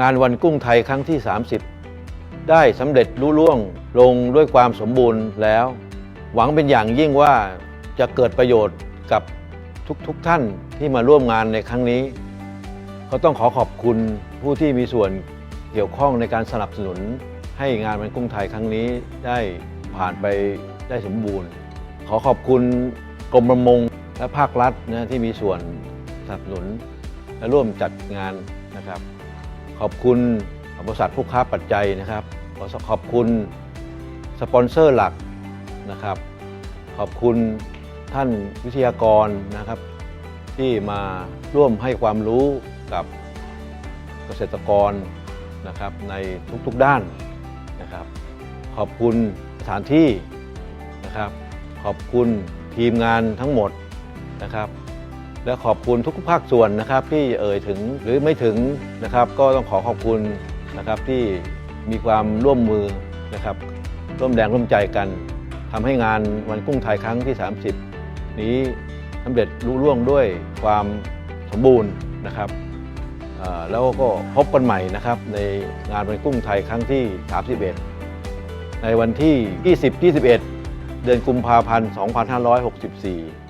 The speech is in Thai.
งานวันกุ้งไทยครั้งที่ 30 ได้สำเร็จลุล่วงลงด้วยความสมบูรณ์แล้ว หวังเป็นอย่างยิ่งว่าจะเกิดประโยชน์กับทุกๆทท่านที่มาร่วมงานในครั้งนี้ ก็ต้องขอขอบคุณผู้ที่มีส่วนเกี่ยวข้องในการสนับสนุน ให้งานวันกุ้งไทยครั้งนี้ได้ผ่านไปได้สมบูรณ์ ขอขอบคุณกรมประมงและภาครัฐนะที่มีส่วนสนับสนุนและร่วมจัดงานนะครับ ขอบคุณบริษัทผู้ค้าปัจจัยนะครับขอขอบคุณสปอนเซอร์หลักนะครับ ขอบคุณท่านวิทยากรนะครับ ที่มาร่วมให้ความรู้กับเกษตรกรนะครับในทุกๆด้านนะครับ ขอบคุณสถานที่นะครับ ขอบคุณทีมงานทั้งหมดนะครับ และขอบคุณทุกภาคส่วนนะครับที่เอ่ยถึงหรือไม่ถึงนะครับ ก็ต้องขอขอบคุณนะครับที่มีความร่วมมือนะครับ ร่วมแรงร่วมใจกันทำให้งานวันกุ้งไทยครั้งที่ 30 นี้สำเร็จรุ่ร่วงด้วยความสมบูรณ์นะครับแล้วก็พบกันใหม่นะครับ ในงานวันกุ้งไทยครั้งที่ 31 ในวันที่ 20-21 เดือนกุมภาพันธ์ 2564